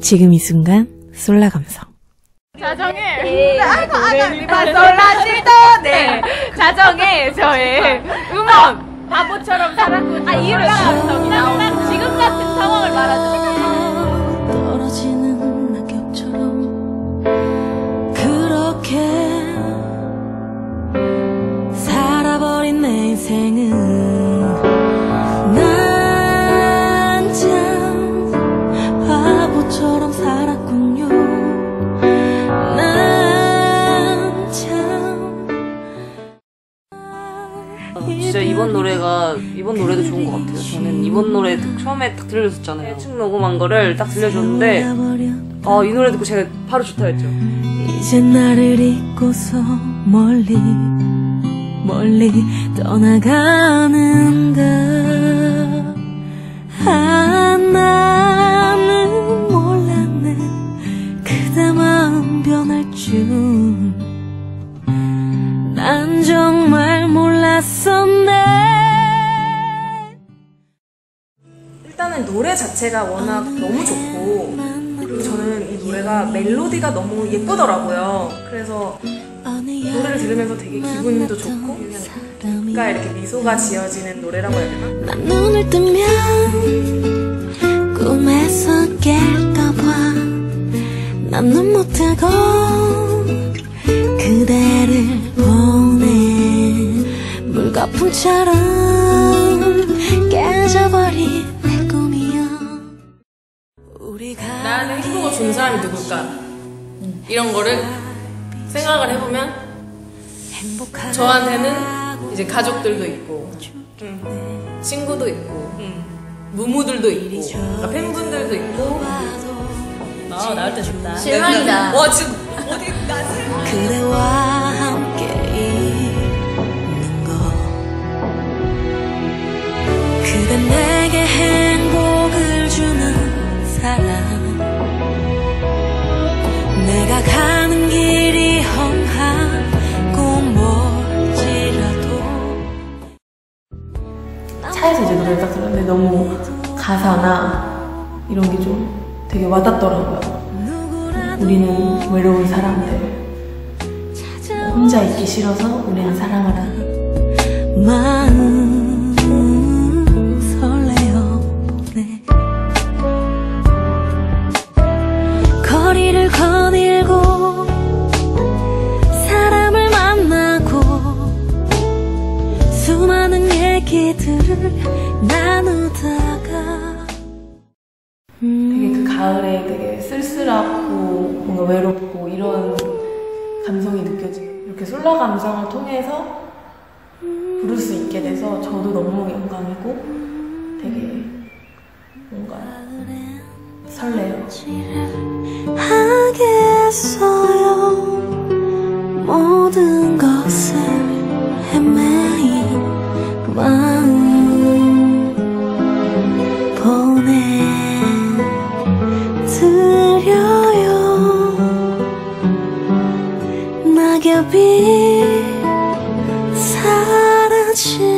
지금 이 순간 솔라 감성. 자정에. 아이고 아가 리바 솔라시도 네. 자정에 저의 음원. 바보처럼 살았군 아 이유를 감성이 나오고 지금 같은 상황을 말하죠. 떨어지는 낙엽처럼 그렇게 살아버린 내 인생은 진짜 이번 노래가 이번 노래도 좋은 것 같아요. 저는 이번 노래 딱 처음에 딱 들려줬잖아요. 쭉 녹음한 거를 딱 들려줬는데 아이 노래 듣고 제가 바로 좋다 했죠. 이제 나를 잊고서 멀리 멀리 떠나가는가 아 나는 몰랐네 그대 마음 변할 줄난 정 말 몰랐었네 일단은 노래 자체가 워낙 너무 좋고 그리고 저는 이 노래가 멜로디가 너무 예쁘더라고요. 그래서 노래를 들으면서 되게 기분도 좋고 뭔가 이렇게 미소가 지어지는 노래라고 해야 되나? 난 눈을 뜨면 꿈에서 깰까봐 난 눈 못 뜨고 그대를 물 거품처럼 깨져버린 내 꿈이여. 나는 행복을 주는 사람이 누굴까? 이런 거를 생각을 해보면 저한테는 이제 가족들도 있고 음, 친구도 있고 무무들도 있고 그러니까 팬분들도 있고. 아 나올 때 좋다. 실망이다 와 지금 어디 나 그대 내게 행복을 주는 사람 내가 가는 길이 험하고 멀지라도 차에서 이제 노래를 딱 들었는데 너무 가사나 이런 게 좀 되게 와닿더라고요. 우리는 외로운 사람들. 혼자 있기 싫어서 우리는 사랑을 하는. 얘기들을 나누다가. 되게 그 가을에 되게 쓸쓸하고 뭔가 외롭고 이런 감성이 느껴지고 이렇게 솔라 감성을 통해서 부를 수 있게 돼서 저도 너무 영광이고 되게 뭔가 설레요. 하겠어요. 모든 것을 보내드려요. 낙엽이 사라진